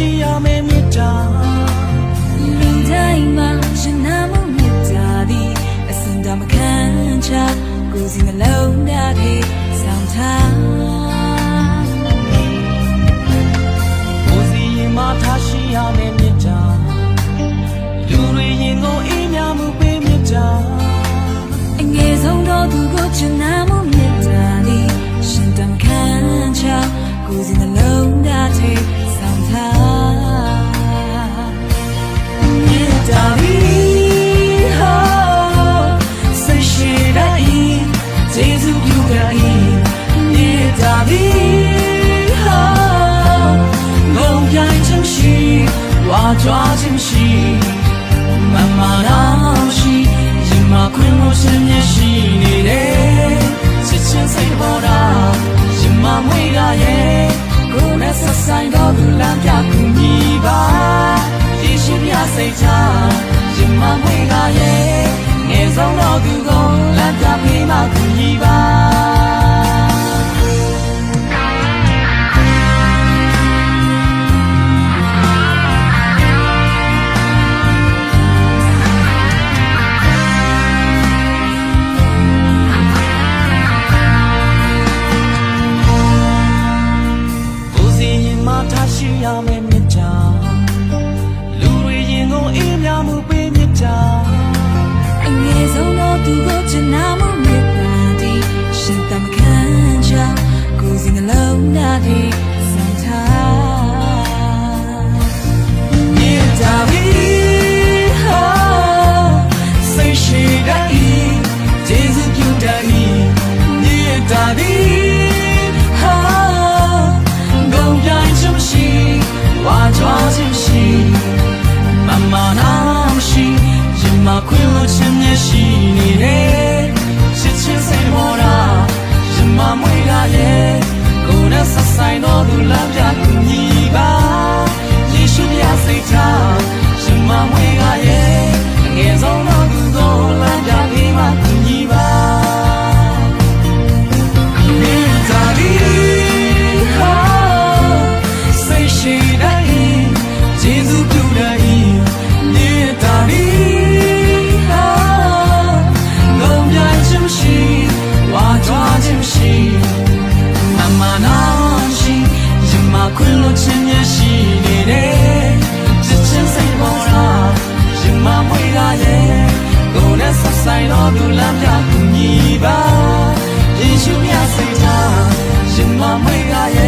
ရှိရမယ်မြတ်တာလူတိုင်းမှာ စိတ်ချရင်မမွေးကရဲ့ငယ်ဆုံးတော့သူကိုလမ်းပြပေးမှသူကြီးပါ ဆိုင်တော်သူလား ရှုမြစေတာရှင်မမိတ်ကရဲ့